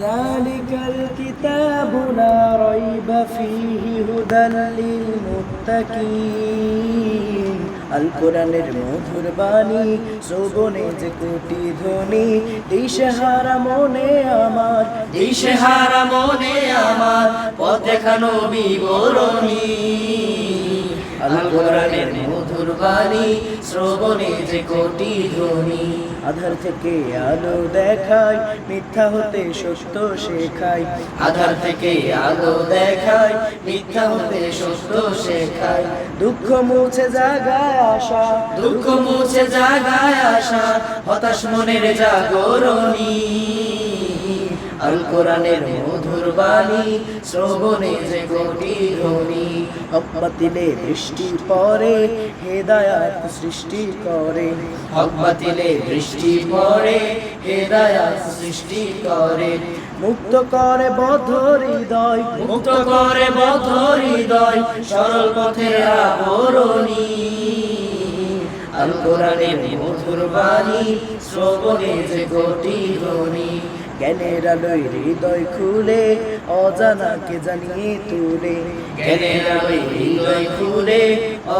ذلك الكتاب لا ريب فيه هدى للمتقين আল কোরআনের মধুর বাণী শ্রবণে যে কোটি ধ্বনি দিশেহারা মনে আমার দিশে হারা মনে আমার পথ দেখানো বিবরণী আল কোরআনের মধুর বাণী শ্রবণে যে কোটি ধ্বনি। আধার থেকে আলো দেখায় মিথ্যা হতে সত্য শেখায়। আধার থেকে আলো দেখায় মিথ্যা হতে সত্য শেখায়। দুঃখ মুছে জাগায় আশা। দুঃখ মুছে জাগায় আসা হতাশ মনের জাগরণী। আল কোরআনের মধুর বাণী, শ্রবণে যে কোটি ধ্বনি বাতিলে বৃষ্টি পরে হেদায়াত সৃষ্টি করে। হক বৃষ্টি পড়ে, হেদায়াত সৃষ্টি করে। মুক্ত করে বদ্ধ হৃদয়, মুক্ত করে বদ্ধ হৃদয়, সরল পথে আবরণী। আল কোরআনের মধুর বাণী, শ্রবণে যে কোটি ধ্বনি জ্ঞানের আলোয় হৃদয় খুলে অজানাকে জানিয়ে তুলে। জ্ঞানের আলোয় হৃদয় খুলে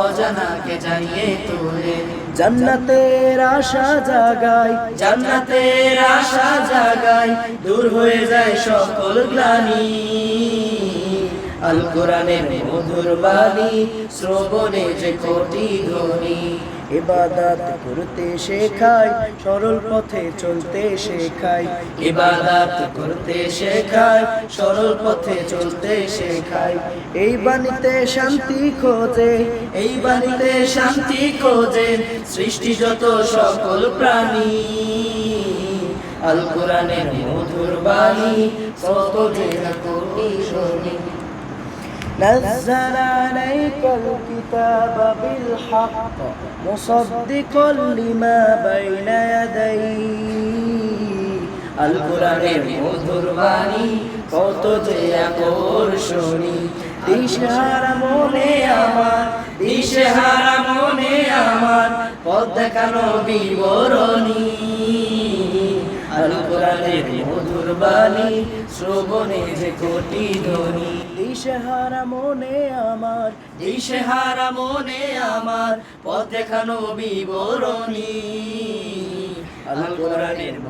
অজানাকে জানিয়ে তুলে। জান্নাতের আশা জাগায় জান্নাতের আশা জাগায় দূর হয়ে যায় সকল গ্লানি। আল কোরআনের মধুর বাণী, শ্রবণে যে কোটি ধ্বনি। ইবাদত করতে শেখায়, সরল পথে চলতে শেখায়। ইবাদত করতে শেখায়, সরল পথে চলতে শেখায়। এই বাণীতে শান্তি খোঁজে, এই বাণীতে শান্তি খোঁজে সৃষ্টি যত সকল প্রাণী। আল কোরআনের মধুর বাণী, কত যে কোটি শনি نزل عليك الكتاب بالحق مصدقا لما بين يديه আল কোরআনের মধুর বাণী কত যে আকর্ষণী দিশহারা মনে আমার দিশহারা মনে আমার পথ দেখানো বিবরণী আল কোরআনের মধুর বাণী শ্রবণে যে কোটি ধ্বনি দিশেহারা মনে আমার দিশহারা মনে আমার পথ দেখানো বিবরণী। আল্লাহ কোরআনের